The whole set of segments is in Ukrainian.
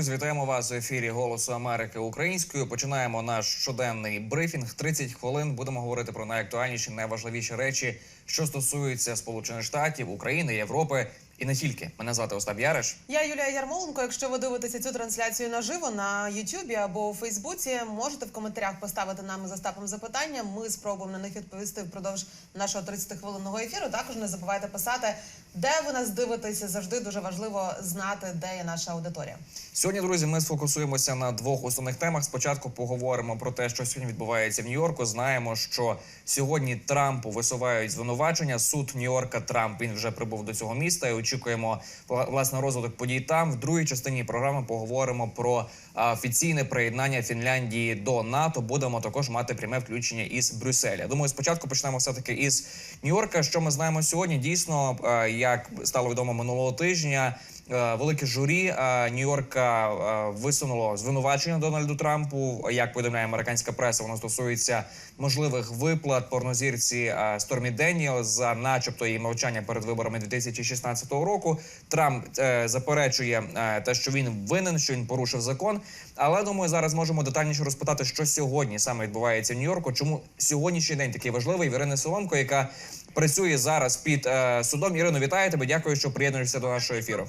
Друзі, вітаємо вас в ефірі Голосу Америки українською. Починаємо наш щоденний брифінг. 30 хвилин будемо говорити про найактуальніші, найважливіші речі, що стосуються Сполучених Штатів, України, Європи і не тільки. Мене звати Остап Яриш. Я Юлія Ярмоленко. Якщо ви дивитеся цю трансляцію наживо на Ютубі або у Фейсбуці, можете в коментарях поставити нам з Остапом запитання. Ми спробуємо на них відповісти впродовж нашого 30-хвилинного ефіру. Також не забувайте писати, де ви нас дивитеся. Завжди дуже важливо знати, де є наша аудиторія. Сьогодні, друзі, ми сфокусуємося на двох основних темах. Спочатку поговоримо про те, що сьогодні відбувається в Нью-Йорку. Знаємо, що сьогодні Трампу висувають звинувачення. Суд Нью-Йорка Трамп він вже прибув до цього міста. І очікуємо власне розвиток подій там. В другій частині програми поговоримо про офіційне приєднання Фінляндії до НАТО. Будемо також мати пряме включення із Брюсселя. Думаю, спочатку почнемо все таки із Нью-Йорка. Що ми знаємо сьогодні? Дійсно, як стало відомо минулого тижня. Е, Велике журі е, Нью-Йорка е, висунуло звинувачення Дональду Трампу. Як повідомляє американська преса, воно стосується можливих виплат порнозірці Стормі Деніел за, начебто, її мовчання перед виборами 2016 року. Трамп е, заперечує е, те, що він винен, що він порушив закон. Але думаю, зараз можемо детальніше розпитати, що сьогодні саме відбувається в Нью-Йорку. Чому сьогоднішній день такий важливий в Ірини Соломко, яка працює зараз під е, судом. Ірино, вітаю тебе. Дякую, що приєднуєшся до нашого ефіру.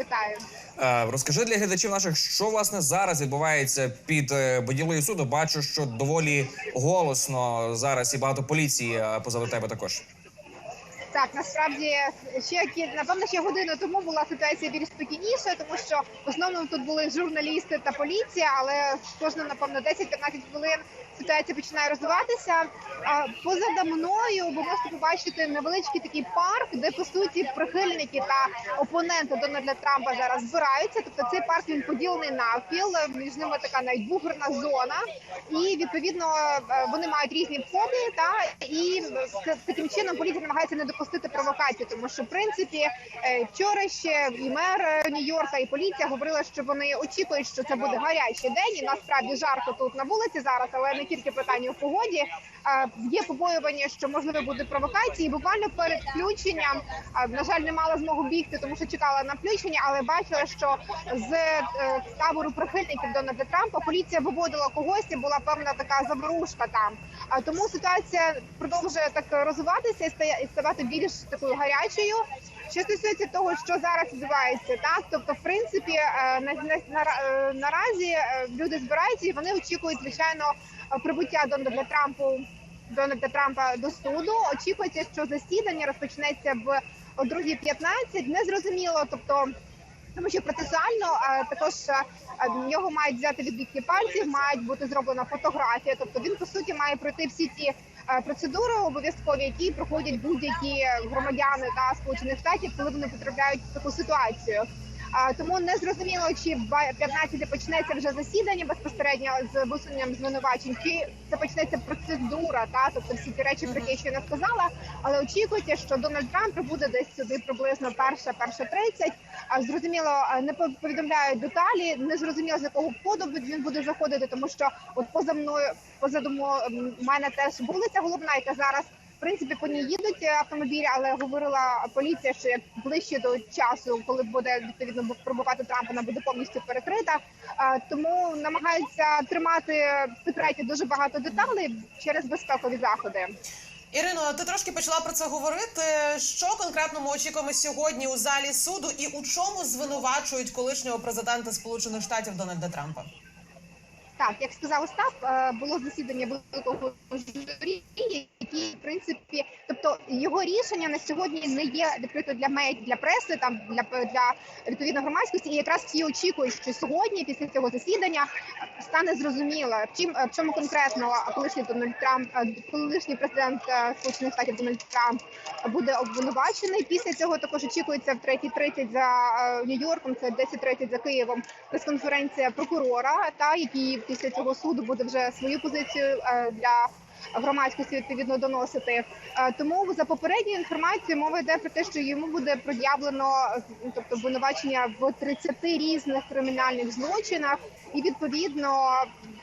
Вітаю. Е, розкажи для глядачів наших, що власне зараз відбувається під е, будівлею суду. Бачу, що доволі голосно зараз і багато поліції е, позаду тебе також. Так, насправді ще напевно ще годину тому була ситуація більш спокійніша, тому що в основному тут були журналісти та поліція, але кожно, напевно, 10-15 хвилин ситуація починає розвиватися. А позаду мною ви можете побачити невеличкий такий парк, де по суті прихильники та опоненти Дональда Трампа зараз збираються. Тобто цей парк він поділений навпіл. Між ними така навіть буферна зона, і відповідно е, вони мають різні входи. Та і таким чином поліція намагається не допустити провокації, тому що в принципі е, вчора ще і мер е, Нью-Йорка, і поліція говорила, що вони очікують, що це буде гарячий день. І насправді жарко тут на вулиці зараз, але не тільки питання у погоді. Е, Є побоювання, що можливо буде провокації. Буквально перед включенням на жаль, не мала змогу бігти, тому що чекала на включення, але бачила, що з табору прихильників Дональда Трампа поліція виводила когось, і була певна така заворушка там. Тому ситуація продовжує так розвиватися і ставати більш такою гарячою. Що стосується того, що зараз відбувається, так тобто, в принципі, е, на, на, на, е, наразі е, люди збираються і вони очікують звичайно прибуття Дональда Трампу Дональда Трампа до суду. Очікується, що засідання розпочнеться в о 2.15. Незрозуміло, тобто. Тому що процесуально е, також в мають взяти відбитки пальців, мають бути зроблена фотографія. Тобто він по суті має пройти всі ті процедури обов'язкові, які проходять будь-які громадяни та сполучених штатів, коли вони потрапляють в таку ситуацію. А, тому не зрозуміло, чи в 15 почнеться вже засідання безпосередньо з висуненням звинувачень, чи це почнеться процедура, та тобто всі ті речі, про які ще не сказала. Але очікується, що Дональд Трамп прибуде десь сюди приблизно перша, перша тридцять. А зрозуміло, не пов- повідомляють деталі. Не зрозуміло з якого входу він буде заходити, тому що от поза мною, позаду мене теж вулиця головна, яка зараз. Принципі, по ній їдуть автомобілі, але говорила поліція, що як ближче до часу, коли буде відповідно пробувати Трампа, вона буде повністю перекрита. Тому намагаються тримати в секреті дуже багато деталей через безпекові заходи. Ірино, ти трошки почала про це говорити. Що конкретно ми очікуємо сьогодні у залі суду, і у чому звинувачують колишнього президента Сполучених Штатів Дональда Трампа? Так, як сказав Остап, е, було засідання великого журі, який, в принципі, тобто його рішення на сьогодні не є відкрито для мед, для преси, там для для відповідно громадськості. І якраз всі очікують, що сьогодні, після цього засідання, стане зрозуміло, чим в чому конкретно колишній Дональд Трамп, е, колишній президент е, Сполучених Штатів Дональд Трамп буде обвинувачений. Після цього також очікується в 3.30 за Нью-Йорком, це 10.30 за Києвом. Прес-конференція прокурора, та який після цього суду буде вже свою позицію е, для громадськості відповідно доносити. Е, Тому за попередньою інформацією мова йде про те, що йому буде пред'явлено тобто обвинувачення в 30 різних кримінальних злочинах, і відповідно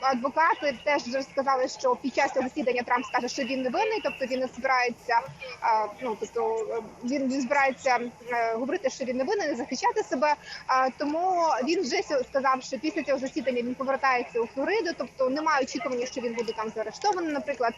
адвокати теж вже сказали, що під час цього засідання Трамп скаже, що він не винний, тобто він не збирається. Ну тобто е, він, він збирається е, говорити, що він не винен, захищати себе. Тому він вже сказав, що після цього засідання він повертається у Флориду, тобто немає очікування, що він буде там заарештований, наприклад.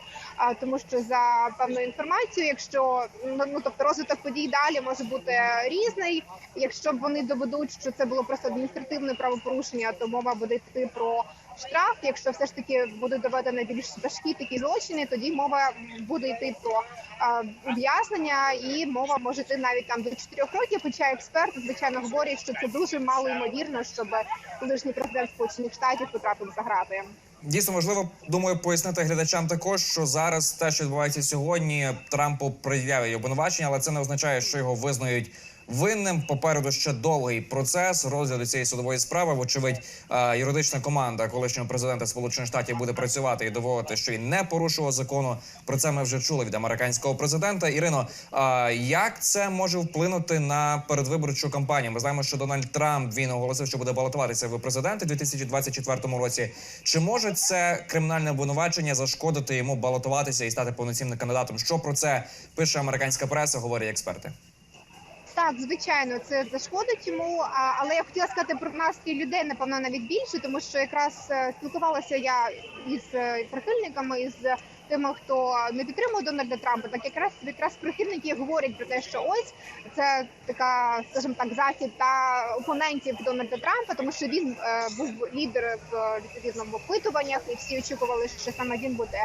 Тому що за певною інформацією, якщо ну ну, тобто розвиток подій далі може бути різний. Якщо б вони доведуть, що це було просто адміністративне правопорушення, то мова буде йти про штраф. Якщо все ж таки буде доведено більш важкі такі злочини, тоді мова буде йти про ув'язнення, і мова може йти навіть там до 4 років. Хоча експерти звичайно говорять, що це дуже мало ймовірно, щоб колишній президент Сполучених Штатів потрапив за грати. Дійсно важливо, думаю, пояснити глядачам також, що зараз те, що відбувається сьогодні, Трампу пред'явить обвинувачення, але це не означає, що його визнають винним. Попереду ще довгий процес розгляду цієї судової справи. Вочевидь, е, юридична команда колишнього президента Сполучених Штатів буде працювати і доводити, що він не порушував закону. Про це ми вже чули від американського президента. Ірино, е, як це може вплинути на передвиборчу кампанію? Ми знаємо, що Дональд Трамп він оголосив, що буде балотуватися в президенти у 2024 році. Чи може це кримінальне обвинувачення зашкодити йому балотуватися і стати повноцінним кандидатом? Що про це пише американська преса, говорять експерти? Так, звичайно, це зашкодить йому. Але я хотіла сказати про настрій людей, напевно, навіть більше, тому що якраз е, спілкувалася я із е, прихильниками, із тими, хто не підтримує Дональда Трампа, так якраз якраз прихильники говорять про те, що ось це така, скажімо так, захід та опонентів Дональда Трампа, тому що він е, був лідер в відповідно в опитуваннях, і всі очікували, що саме він буде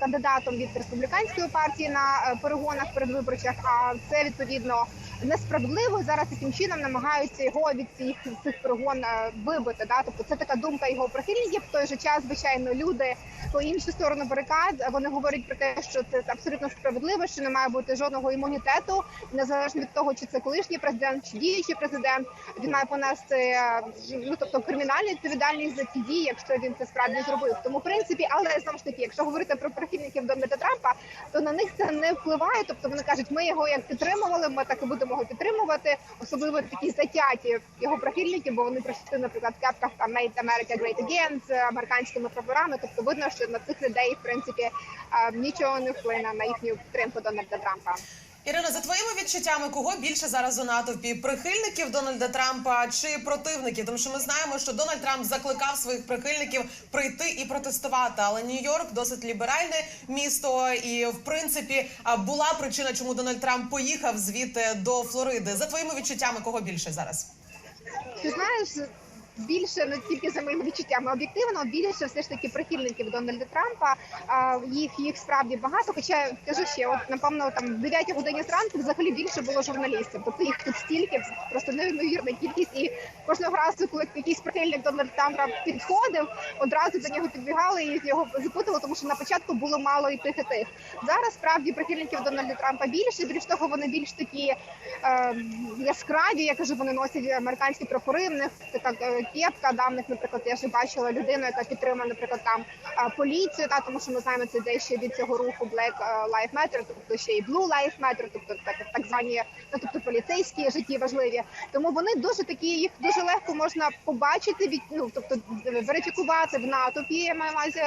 кандидатом від республіканської партії на перегонах передвиборчих. А це відповідно несправедливо. Зараз таким чином намагаються його від цих цих перегон е, вибити. Да? Тобто це така думка його прихильників. В той же час, звичайно, люди по іншу сторону барикад вони говорять про те, що це абсолютно справедливо, що не має бути жодного імунітету, незалежно від того, чи це колишній президент, чи діючий президент. Він має понести е, ну тобто кримінальну відповідальність за ці дії, якщо він це справді зробив. Тому в принципі, але знову ж таки, якщо говорити про прихильників Дональда Трампа, то на них це не впливає. Тобто вони кажуть, ми його як підтримували, ми так і будемо його підтримувати. Особливо такі затяті його прихильники, бо вони прийшли, наприклад, в кепках там «Made America Great Again з американськими прапорами. Тобто видно, що на цих людей в принципі е, нічого не вплине на їхню підтримку Дональда Трампа. Ірина, за твоїми відчуттями, кого більше зараз у натовпі прихильників Дональда Трампа чи противників? Тому що ми знаємо, що Дональд Трамп закликав своїх прихильників прийти і протестувати. Але Нью-Йорк досить ліберальне місто, і в принципі була причина, чому Дональд Трамп поїхав звідти до Флориди. За твоїми відчуттями, кого більше зараз? Ти знаєш, більше не тільки за моїми відчуттями, об'єктивно більше все ж таки прихильників Дональда Трампа. Їх їх справді багато. Хоча кажу ще, от напевно, там в 9 годині зранку взагалі більше було журналістів. Тобто їх тут стільки просто неймовірна кількість. І кожного разу, коли якийсь прихильник Дональда Трампа підходив, одразу до нього підбігали і його запитували, тому що на початку було мало і тих, і тих. Зараз справді прихильників Дональда Трампа більше. Більш того, вони більш такі е, яскраві. Я кажу, вони носять американські прапори. В них така е, кепка. Да, в них, наприклад, я вже бачила людину, яка підтримує, наприклад, там поліцію. Та тому, що ми знаємо це йде ще від цього руху Black Lives Matter, тобто ще і Blue Lives Matter, тобто так, так звані, ну тобто поліцейські житті важливі. Тому вони дуже такі, їх дуже легко можна побачити від ну тобто верифікувати в натовпі. Я маю на увазі.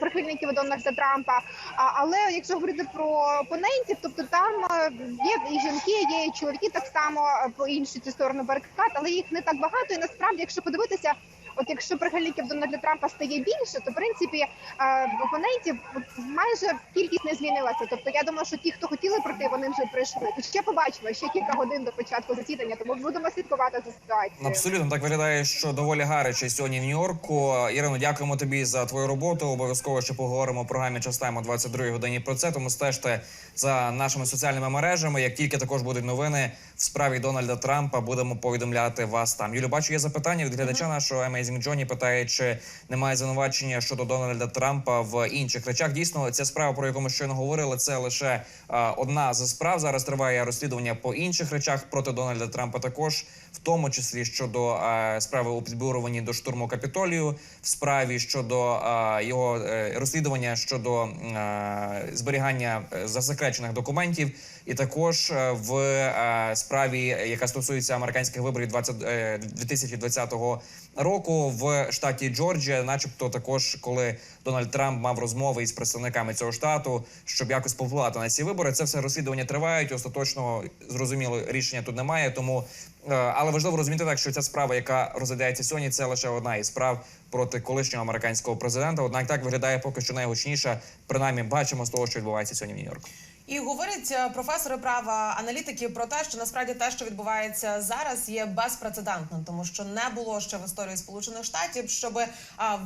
Прихильників Дональда Трампа, але якщо говорити про опонентів, тобто там е, є і жінки, є і чоловіки так само е, по іншій цій сторону барикад, але їх не так багато. І насправді, якщо подивитися, от якщо прихильників Дональда Трампа стає більше, то в принципі опонентів майже кількість не змінилася. Тобто я думаю, що ті, хто хотіли пройти, вони вже прийшли. Ще побачимо ще кілька годин до початку засідання, тому будемо слідкувати за ситуацією. Абсолютно так виглядає, що доволі гаряче сьогодні в Нью-Йорку. Ірино, дякуємо тобі за твою роботу. Обов'язково ще поговоримо в програмі час тайм о 22 годині про це. Тому стежте за нашими соціальними мережами. Як тільки також будуть новини в справі Дональда Трампа, будемо повідомляти вас там. Юлю, бачу, є запитання від глядача нашого Amazing Johnny питає, чи немає звинувачення щодо Дональда Трампа в інших речах. Дійсно, ця справа, про яку ми щойно говорили, це лише е, одна з справ. Зараз триває розслідування по інших речах проти Дональда Трампа. Також в тому числі щодо е, справи у підбурюванні до штурму капітолію, в справі щодо е, його е, розслідування щодо е, зберігання е, засекречених документів, і також е, в е, справі, яка стосується американських виборів 20, е, 2020 року в штаті Джорджія, начебто, також коли Дональд Трамп мав розмови із представниками цього штату, щоб якось повпливати на ці вибори. Це все розслідування тривають. Остаточного зрозуміло рішення тут немає. Тому е, але важливо розуміти так, що ця справа, яка розглядається сьогодні, це лише одна із справ проти колишнього американського президента. Однак так виглядає поки що найгучніша. Принаймні, бачимо з того, що відбувається сьогодні в Нью-Йорку. І говорять е, професори права аналітики про те, що насправді те, що відбувається зараз, є безпрецедентним, тому що не було ще в історії Сполучених Штатів, щоб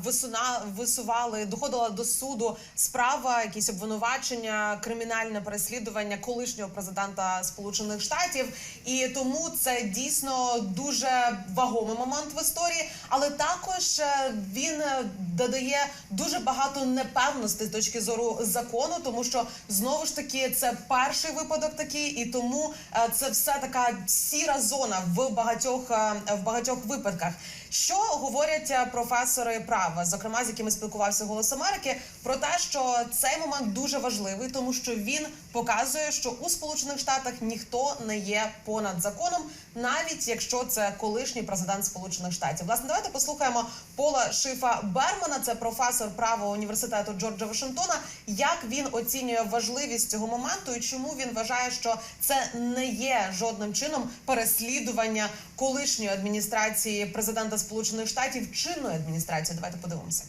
висуна висували, доходила до суду справа, якісь обвинувачення, кримінальне переслідування колишнього президента Сполучених Штатів. І тому це дійсно дуже вагомий момент в історії, але також е, він е, додає дуже багато непевностей з точки зору закону, тому що знову ж таки це перший випадок такий, і тому е, це все така сіра зона в багатьох в багатьох випадках. Що говорять професори права, зокрема з якими спілкувався голос Америки, про те, що цей момент дуже важливий, тому що він показує, що у Сполучених Штатах ніхто не є понад законом, навіть якщо це колишній президент Сполучених Штатів. Власне, давайте послухаємо Пола Шифа Бермана, це професор права університету Джорджа Вашингтона. Як він оцінює важливість цього моменту і чому він вважає, що це не є жодним чином переслідування колишньої адміністрації президента Сполучених Штатів чинної адміністрації? Давайте подивимося.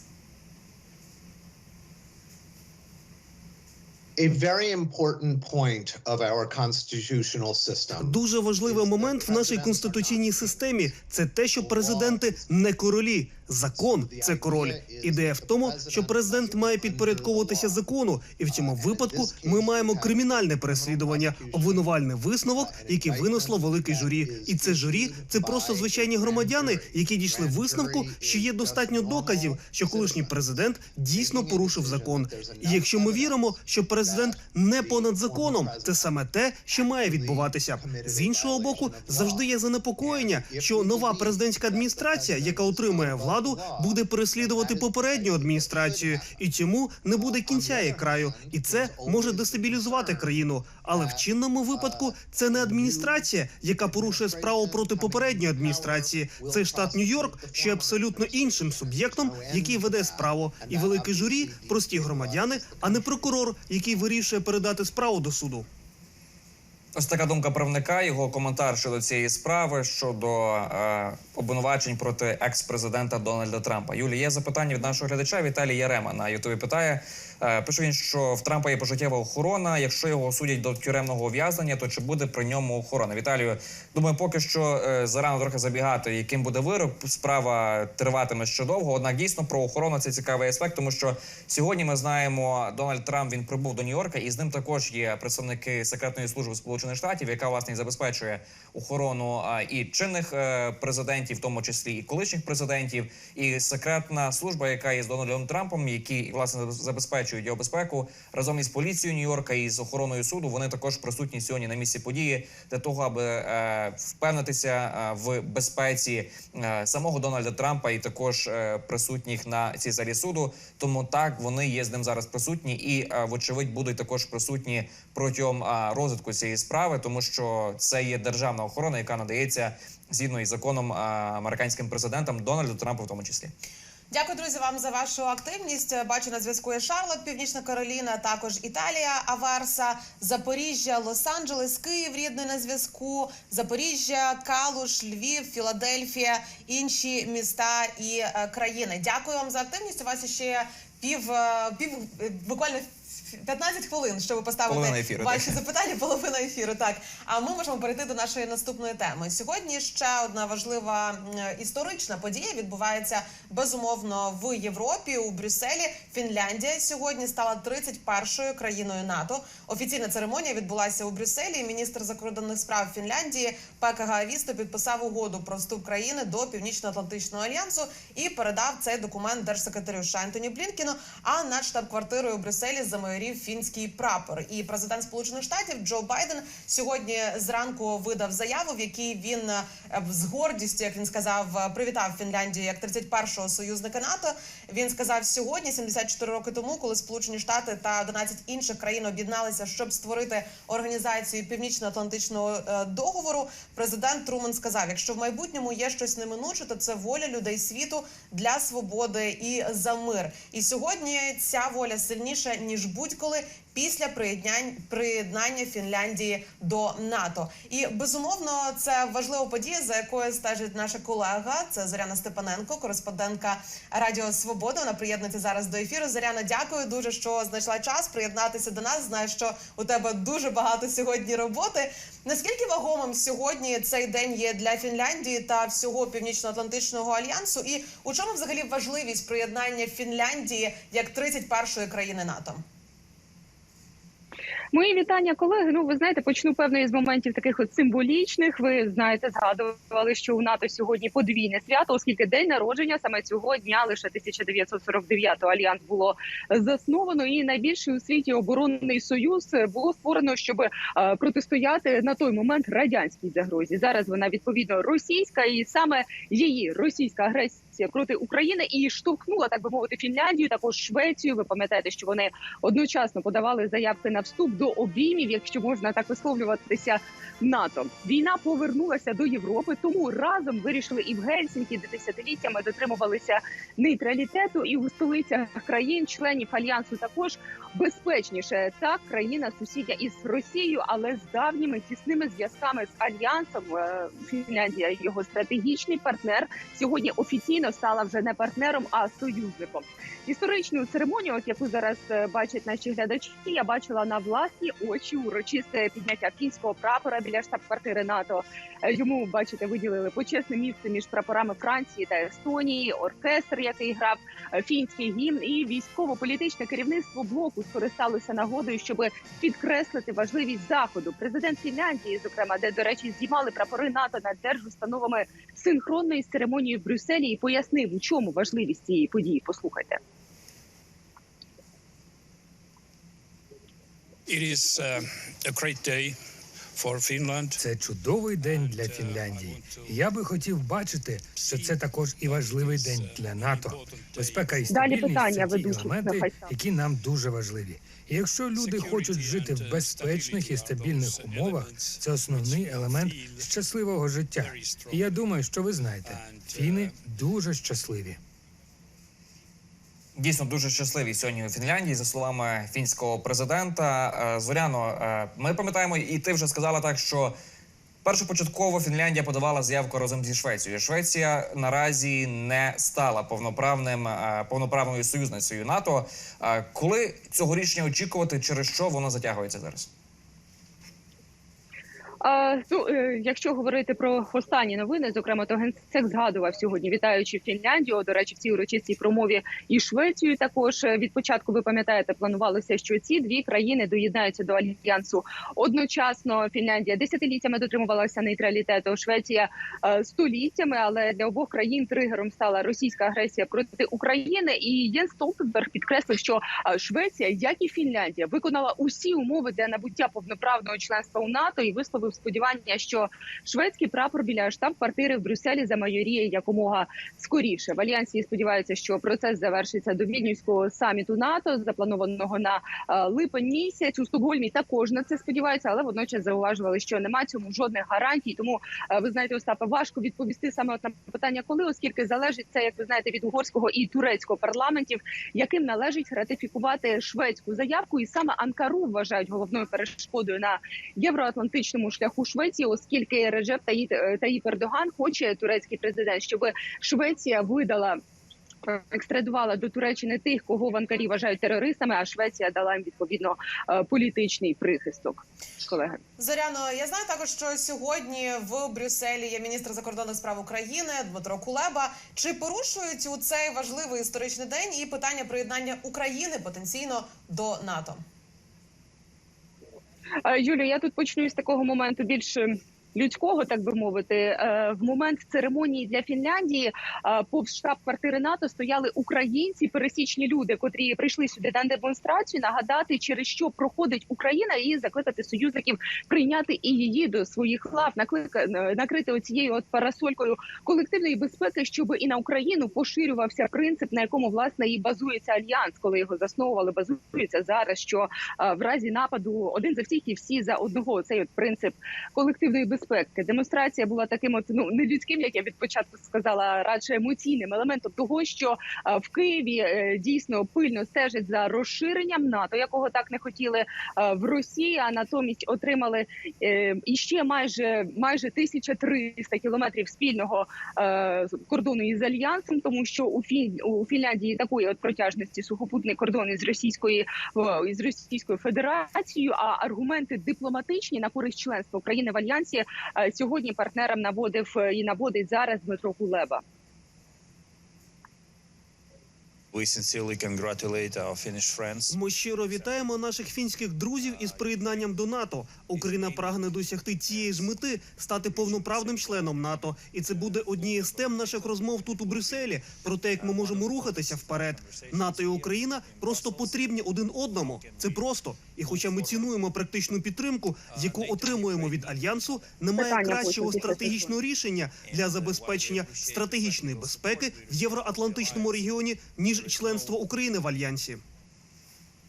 A very important point of our constitutional system. Дуже важливий момент в нашій конституційній системі це те, що президенти не королі. Закон це король. Ідея в тому, що президент має підпорядковуватися закону, і в цьому випадку ми маємо кримінальне переслідування, обвинувальний висновок, який винесло велике журі. І це журі це просто звичайні громадяни, які дійшли висновку, що є достатньо доказів, що колишній президент дійсно порушив закон. І якщо ми віримо, що президент не понад законом, це саме те, що має відбуватися. З іншого боку, завжди є занепокоєння, що нова президентська адміністрація, яка отримує владу, буде переслідувати попередню адміністрацію, і цьому не буде кінця і краю, і це може дестабілізувати країну. Але в чинному випадку це не адміністрація, яка порушує справу проти попередньої адміністрації. Це штат Нью-Йорк, що абсолютно іншим суб'єктом, який веде справу, і велике журі прості громадяни, а не прокурор, який вирішує передати справу до суду. Ось така думка правника. Його коментар щодо цієї справи щодо е, обвинувачень проти екс-президента Дональда Трампа. Юлі, є запитання від нашого глядача Віталій Ярема на Ютубі. Питає пише він, що в Трампа є пожиттєва охорона. Якщо його судять до тюремного ув'язнення, то чи буде при ньому охорона? Віталію, думаю, поки що е, зарано трохи забігати, яким буде вирок. Справа триватиме ще довго. Однак дійсно про охорону це цікавий аспект, тому що сьогодні ми знаємо, Дональд Трамп він прибув до Нью-Йорка, і з ним також є представники секретної служби Сполучених Штатів, яка власне забезпечує охорону і чинних е, президентів, в тому числі і колишніх президентів, і секретна служба, яка є з Дональдом Трампом, які власне забезпечують його безпеку разом із поліцією Нью-Йорка і з охороною суду. Вони також присутні сьогодні на місці події для того, аби е, впевнитися е, в безпеці е, самого Дональда Трампа і також присутніх на цій залі суду. Тому так вони є з ним зараз присутні і вочевидь будуть також присутні протягом розвитку цієї справи, тому що це є державна охорона, яка надається згідно із законом американським президентом Дональду Трампу, в тому числі. Дякую, друзі, вам за вашу активність. Бачу на зв'язку є Шарлот, Північна Кароліна, також Італія, Аверса, Запоріжжя, Лос-Анджелес, Київ рідний на зв'язку, Запоріжжя, Калуш, Львів, Філадельфія, інші міста і е, країни. Дякую вам за активність. У вас ще пів е, пів буквально. 15 хвилин, щоб поставити Половина ефіру, ваші так. запитання, половина ефіру. Так, а ми можемо перейти до нашої наступної теми. Сьогодні ще одна важлива історична подія відбувається безумовно в Європі у Брюсселі. Фінляндія сьогодні стала 31-ю країною НАТО. Офіційна церемонія відбулася у Брюсселі. Міністр закордонних справ Фінляндії Пека Гаавісто підписав угоду про вступ країни до Північно-Атлантичного альянсу і передав цей документ держсекретарю США Ентоні Блінкіну. А над штаб-квартирою у Брюсселі за майорів фінський прапор. І президент Сполучених Штатів Джо Байден сьогодні зранку видав заяву, в якій він е, з гордістю, як він сказав, е, привітав Фінляндію як 31-го союзника НАТО. Він сказав сьогодні, 74 роки тому, коли Сполучені Штати та 11 інших країн об'єдналися, щоб створити організацію Північно-Атлантичного е, договору. Президент Труман сказав: якщо в майбутньому є щось неминуче, то це воля людей світу для свободи і за мир. І сьогодні ця воля сильніша ніж будь-коли після приєднання Фінляндії до НАТО. І безумовно це важлива подія, за якою стежить наша колега. Це Зоряна Степаненко, кореспондентка Радіо Свобода. Вона приєднується зараз до ефіру. Зоряна, дякую дуже, що знайшла час приєднатися до нас. Знаю, що у тебе дуже багато сьогодні роботи. Наскільки вагомим сьогодні цей день є для Фінляндії та всього північно-атлантичного альянсу? І у чому взагалі важливість приєднання Фінляндії як 31-ї країни НАТО? Мої вітання, колеги. Ну, ви знаєте, почну певно із моментів таких от символічних. Ви знаєте, згадували, що у НАТО сьогодні подвійне свято, оскільки день народження саме цього дня, лише 1949-го альянс було засновано, і найбільший у світі оборонний союз було створено, щоб е, протистояти на той момент радянській загрозі. Зараз вона відповідно російська, і саме її російська агресія проти України і штовхнула, так би мовити, Фінляндію, також Швецію. Ви пам'ятаєте, що вони одночасно подавали заявки на вступ до обіймів, якщо можна так висловлюватися НАТО. Війна повернулася до Європи, тому разом вирішили і в Гельсінкі, де десятиліттями дотримувалися нейтралітету, і у столицях країн-членів альянсу також безпечніше. Так, країна сусідя із Росією, але з давніми тісними зв'язками з альянсом. Е, Фінляндія його стратегічний партнер сьогодні офіційно стала вже не партнером, а союзником. Історичну церемонію, от яку зараз е, бачать наші глядачі, я бачила на власні очі урочисте підняття фінського прапора біля штаб-квартири НАТО. Е, Йому бачите, виділили почесне місце між прапорами Франції та Естонії, оркестр, який грав фінський гімн, і військово-політичне керівництво блоку скористалося нагодою, щоб підкреслити важливість заходу. Президент Фінляндії, зокрема, де до речі, здіймали прапори НАТО над держустановами синхронної з церемонією в Брюсселі, і пояснив, у чому важливість цієї події. Послухайте. It is uh, a great day. Це чудовий день для Фінляндії. І Я би хотів бачити, що це також і важливий день для НАТО. Безпека і стабільність питання це ті елементи, які нам дуже важливі. І якщо люди хочуть жити в безпечних і стабільних умовах, це основний елемент щасливого життя. І я думаю, що ви знаєте, фіни дуже щасливі. Дійсно дуже щасливі сьогодні у Фінляндії, за словами фінського президента. Е, Зоряно, е, ми пам'ятаємо, і ти вже сказала так, що першопочатково Фінляндія подавала заявку разом зі Швецією. Швеція наразі не стала повноправним е, повноправною союзницею НАТО. Коли цього рішення очікувати, через що воно затягується зараз? А, ну, е, якщо говорити про останні новини, зокрема, то генсек згадував сьогодні, вітаючи Фінляндію. До речі, в цій урочистій промові і Швецію. Також Е, від початку ви пам'ятаєте, планувалося, що ці дві країни доєднаються до альянсу. Одночасно Фінляндія десятиліттями дотримувалася нейтралітету. Швеція е, століттями, але для обох країн тригером стала російська агресія проти України. І Єн Столтенберг підкреслив, що Швеція, як і Фінляндія, виконала усі умови для набуття повноправного членства у НАТО і висловив сподівання, що шведський прапор біля штаб-квартири в Брюсселі замайоріє якомога скоріше. В альянсі сподіваються, що процес завершиться до вільнюського саміту НАТО, запланованого на е, липень місяць. У Стокгольмі також на це сподіваються, але водночас зауважували, що немає цьому жодних гарантій. Тому е, ви знаєте, Остапа, важко відповісти саме от на питання, коли, оскільки залежить це, як ви знаєте, від угорського і турецького парламентів, яким належить ратифікувати шведську заявку, і саме Анкару вважають головною перешкодою на євроатлантичному шляху Швеції, оскільки Реджеп е, Таїп Ердоган хоче турецький президент, щоб Швеція видала. е, Екстрадувала до Туреччини тих, кого в Анкарі вважають терористами, а Швеція дала їм відповідно е, політичний прихисток. Колеги. Зоряно, я знаю також, що сьогодні в Брюсселі є міністр закордонних справ України Дмитро Кулеба. Чи порушують у цей важливий історичний день і питання приєднання України потенційно до НАТО? Е, Юлія, я тут почну із такого моменту більш людського, так би мовити, е, в момент церемонії для Фінляндії е, повз штаб-квартири НАТО стояли українці, пересічні люди, котрі прийшли сюди на демонстрацію, нагадати, через що проходить Україна, і закликати союзників прийняти і її до своїх лав, наклика накрити оцією от парасолькою колективної безпеки, щоб і на Україну поширювався принцип, на якому власне і базується альянс, коли його засновували, базується зараз. Що е, в разі нападу один за всіх і всі за одного цей от принцип колективної безпеки. Демонстрація була таким, от ну не людським, як я від початку сказала, радше емоційним елементом того, що в Києві е, дійсно пильно стежить за розширенням НАТО, якого так не хотіли е, в Росії, а натомість отримали е, іще майже майже 1300 кілометрів спільного кордону із альянсом, тому що у Фін у Фінляндії такої от протяжності сухопутний кордон із російської із Російською Федерацією. А аргументи дипломатичні на користь членства України в альянсі сьогодні партнерам наводив е, і наводить зараз Дмитро Кулеба. We sincerely congratulate our Finnish friends. Ми щиро вітаємо наших фінських друзів із приєднанням до НАТО. Україна прагне досягти цієї ж мети стати повноправним членом НАТО, і це буде однією з тем наших розмов тут у Брюсселі про те, як ми можемо рухатися вперед. НАТО і Україна просто потрібні один одному. Це просто. І, хоча ми цінуємо практичну підтримку, яку отримуємо від альянсу, немає кращого стратегічного рішення для забезпечення стратегічної безпеки в євроатлантичному регіоні ніж членство України в альянсі.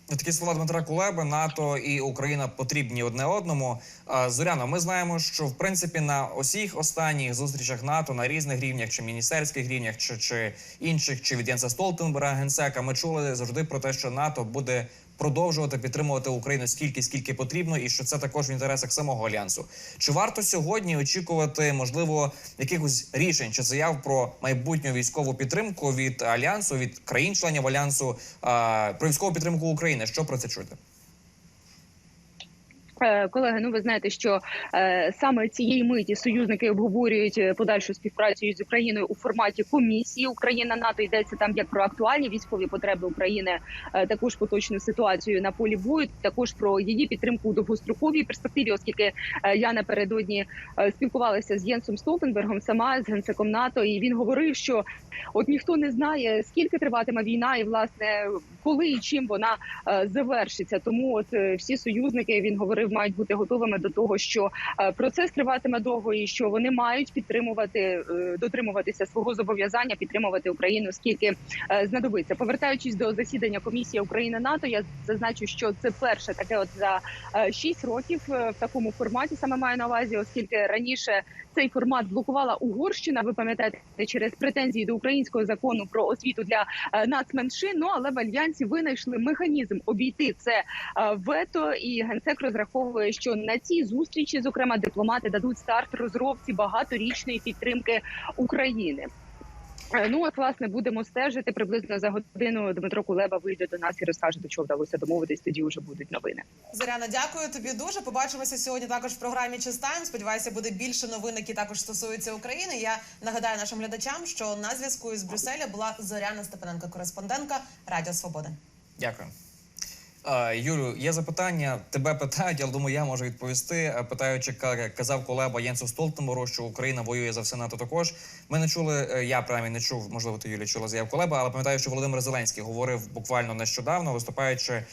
Такі слова Дмитра Кулеби, НАТО і Україна потрібні одне одному. Зоряно, ми знаємо, що в принципі на усіх останніх зустрічах НАТО на різних рівнях, чи міністерських рівнях, чи, чи інших, чи від Єнса Столтенберга, генсека, ми чули завжди про те, що НАТО буде продовжувати підтримувати Україну стільки, скільки потрібно, і що це також в інтересах самого альянсу. Чи варто сьогодні очікувати можливо якихось рішень чи заяв про майбутню військову підтримку від альянсу, від країн-членів альянсу про військову підтримку України? Що про це чути? Е, Колеги, ну ви знаєте, що е, саме цієї миті союзники обговорюють е, подальшу співпрацю з Україною у форматі комісії Україна НАТО йдеться там як про актуальні військові потреби України, е, також поточну ситуацію на полі бою, також про її підтримку у довгостроковій перспективі, оскільки е, я напередодні е, спілкувалася з Єнсом Столтенбергом, сама з генсеком НАТО, і він говорив, що от ніхто не знає скільки триватиме війна, і власне коли і чим вона е, завершиться. Тому от е, всі союзники він говорив, мають бути готовими до того, що е, процес триватиме довго, і що вони мають підтримувати, е, дотримуватися свого зобов'язання, підтримувати Україну скільки е, знадобиться. Повертаючись до засідання комісії України НАТО, я зазначу, що це перше таке, от за е, шість років в такому форматі саме маю на увазі, оскільки раніше цей формат блокувала Угорщина. Ви пам'ятаєте через претензії до українського закону про освіту для нацменшин. Ну але в альянсі винайшли механізм обійти це вето, і генсек розраховує, що на цій зустрічі, зокрема, дипломати дадуть старт розробці багаторічної підтримки України. Е, Ну от власне будемо стежити приблизно за годину. Дмитро Кулеба вийде до нас і розкаже, до чого вдалося домовитись. Тоді вже будуть новини. Зоряна, дякую тобі дуже. Побачимося сьогодні також в програмі Чистайм. Сподіваюся, буде більше новин, які також стосуються України. Я нагадаю нашим глядачам, що на зв'язку із Брюсселя була Зоряна Степаненко, кореспондентка Радіо Свобода. Дякую. Юлю, є запитання. Тебе питають, але думаю, я можу відповісти. Е, Питаючи, ка- казав Колеба Єнсу Столтенберу, що Україна воює за все НАТО. Також ми не чули. е, Я принаймні не чув. Можливо, ти Юлі чула заяв Колеба, але пам'ятаю, що Володимир Зеленський говорив буквально нещодавно, виступаючи е,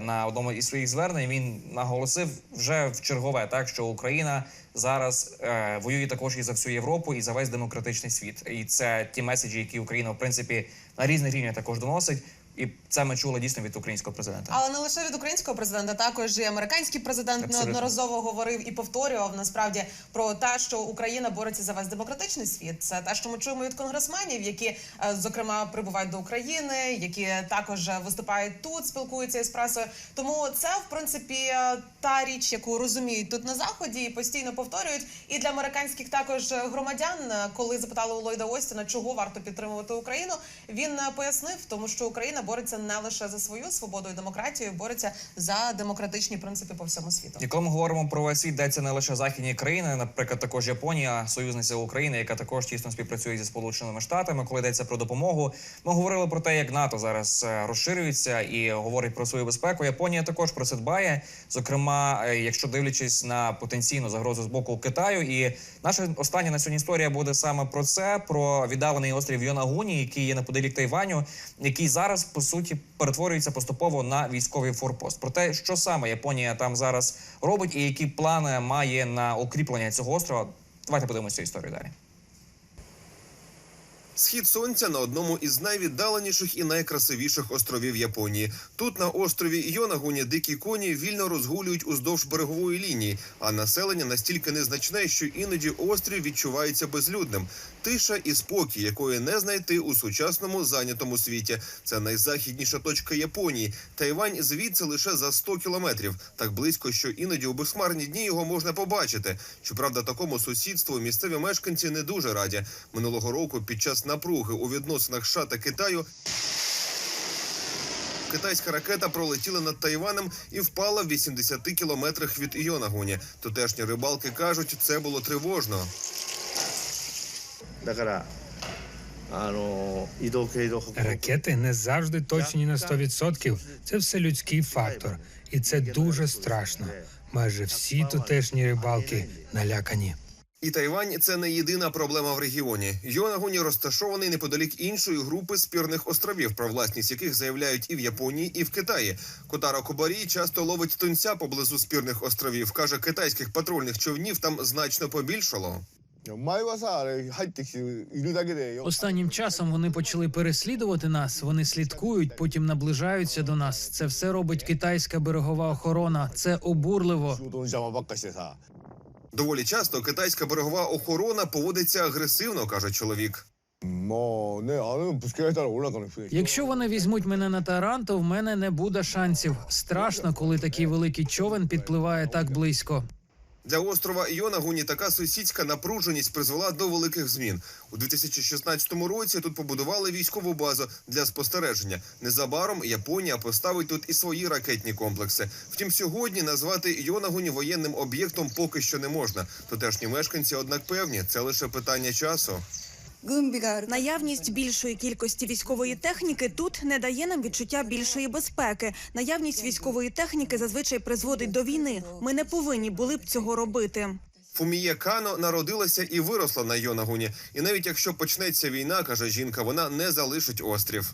на одному із своїх звернень. Він наголосив вже в чергове, так що Україна зараз воює також і за всю Європу, і за весь демократичний світ. І це ті меседжі, які Україна в принципі на різних рівнях також доносить. І це ми чули дійсно від українського президента. Але не лише від українського президента, також і американський президент Абсолютно. неодноразово говорив і повторював насправді про те, що Україна бореться за весь демократичний світ. Це те, що ми чуємо від конгресменів, які е, зокрема прибувають до України, які також виступають тут, спілкуються із пресою. Тому це в принципі е, та річ, яку розуміють тут на заході, і постійно повторюють. І для американських також громадян, е, коли запитали у Ллойда Остіна, чого варто підтримувати Україну, він пояснив, тому що Україна бореться не лише за свою свободу і демократію, бореться за демократичні принципи по всьому світу. І коли ми говоримо про весь світ, йдеться не лише західні країни, наприклад, також Японія, союзниця України, яка також тісно співпрацює зі сполученими штатами. Коли йдеться про допомогу, ми говорили про те, як НАТО зараз е, розширюється і говорить про свою безпеку. Японія також про це дбає. Зокрема, е, якщо дивлячись на потенційну загрозу з боку Китаю, і наша остання на сьогодні історія буде саме про це: про віддалений острів Йонагуні, який є неподалік Тайваню, який зараз по суті перетворюється поступово на військовий форпост. Про те, що саме Японія там зараз робить, і які плани має на укріплення цього острова. Давайте подивимося історію далі. Схід сонця на одному із найвіддаленіших і найкрасивіших островів Японії. Тут на острові Йонагуні дикі коні вільно розгулюють уздовж берегової лінії, а населення настільки незначне, що іноді острів відчувається безлюдним. Тиша і спокій, якої не знайти у сучасному зайнятому світі. Це найзахідніша точка Японії. Тайвань звідси лише за 100 кілометрів, так близько, що іноді у безхмарні дні його можна побачити. Щоправда, такому сусідству місцеві мешканці не дуже раді. Минулого року під час напруги у відносинах США та Китаю. Китайська ракета пролетіла над Тайванем і впала в 80 кілометрах від Йонагуні. Тутешні рибалки кажуть, це було тривожно. Ракети не завжди точні на 100%. Це все людський фактор, і це дуже страшно. Майже всі тутешні рибалки налякані. І Тайвань це не єдина проблема в регіоні. Йонагоні розташований неподалік іншої групи спірних островів, про власність яких заявляють і в Японії, і в Китаї. Котаро Кобарі часто ловить тунця поблизу спірних островів. каже, китайських патрульних човнів там значно побільшало. Останнім часом вони почали переслідувати нас. Вони слідкують, потім наближаються до нас. Це все робить китайська берегова охорона. Це обурливо. Доволі часто китайська берегова охорона поводиться агресивно, каже чоловік. Якщо вони візьмуть мене на таран, то в мене не буде шансів. Страшно, коли такий великий човен підпливає так близько. Для острова Йонагуні така сусідська напруженість призвела до великих змін. У 2016 році тут побудували військову базу для спостереження. Незабаром Японія поставить тут і свої ракетні комплекси. Втім, сьогодні назвати Йонагуні воєнним об'єктом поки що не можна. Тутешні мешканці, однак, певні, це лише питання часу. Наявність більшої кількості військової техніки тут не дає нам відчуття більшої безпеки. Наявність військової техніки зазвичай призводить до війни. Ми не повинні були б цього робити. Фуміє Кано народилася і виросла на Йонагуні. І навіть якщо почнеться війна, каже жінка, вона не залишить острів.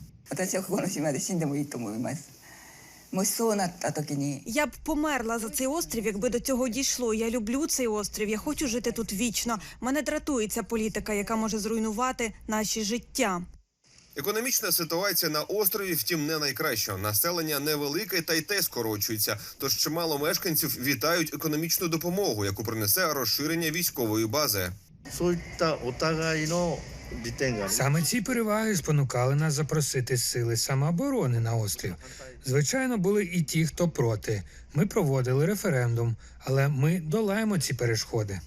Я б померла за цей острів, якби до цього дійшло. Я люблю цей острів. Я хочу жити тут вічно. Мене дратує ця політика, яка може зруйнувати наші життя. Економічна ситуація на острові, втім, не найкраща. Населення невелике та й те скорочується. Тож чимало мешканців вітають економічну допомогу, яку принесе розширення військової бази. Саме ці переваги спонукали нас запросити сили самооборони на острів. Звичайно, були і ті, хто проти. Ми проводили референдум, але ми долаємо ці перешкоди.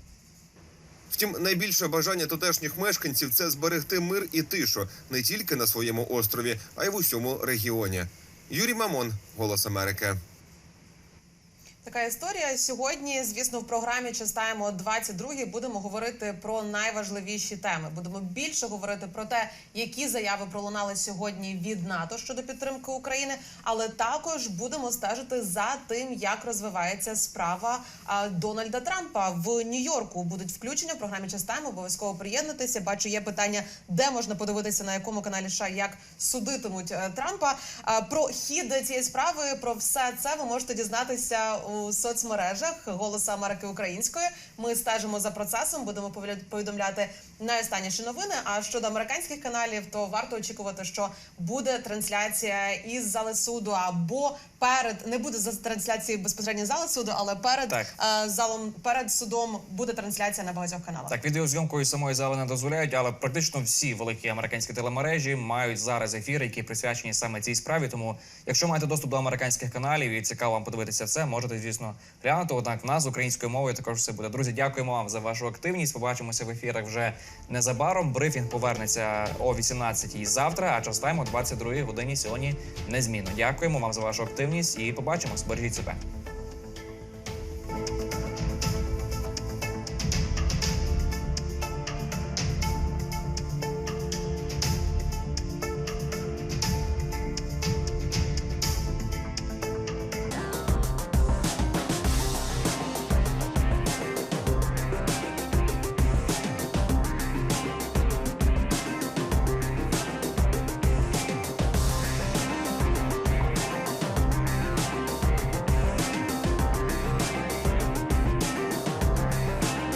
Втім, найбільше бажання тутешніх мешканців це зберегти мир і тишу не тільки на своєму острові, а й в усьому регіоні. Юрій Мамон, Голос Америки. Така історія сьогодні. Звісно, в програмі читаємо 22 Будемо говорити про найважливіші теми. Будемо більше говорити про те, які заяви пролунали сьогодні від НАТО щодо підтримки України, але також будемо стежити за тим, як розвивається справа Дональда Трампа в Нью-Йорку. Будуть включення в програмі Частаємо. Обов'язково приєднатися. Бачу, є питання, де можна подивитися на якому каналі США, як судитимуть е, Трампа. Про хід цієї справи, про все це ви можете дізнатися у соцмережах Голосу Америки Української. Ми стежимо за процесом, будемо повідомля- повідомляти найостанніші новини. А щодо американських каналів, то варто очікувати, що буде трансляція із зали суду або перед не буде за трансляції безпосередньо з зали суду, але перед Так. е, залом перед судом буде трансляція на багатьох каналах. Так, відеозйомкою самої зали не дозволяють, але практично всі великі американські телемережі мають зараз ефіри, які присвячені саме цій справі. Тому, якщо маєте доступ до американських каналів і цікаво вам подивитися це, можете звісно, глянути. Однак в нас з українською мовою також все буде. Друзі, дякуємо вам за вашу активність. Побачимося в ефірах вже незабаром. Брифінг повернеться о 18-й завтра, а час тайм о 22-й годині сьогодні незмінно. Дякуємо вам за вашу активність і побачимось. Бережіть себе.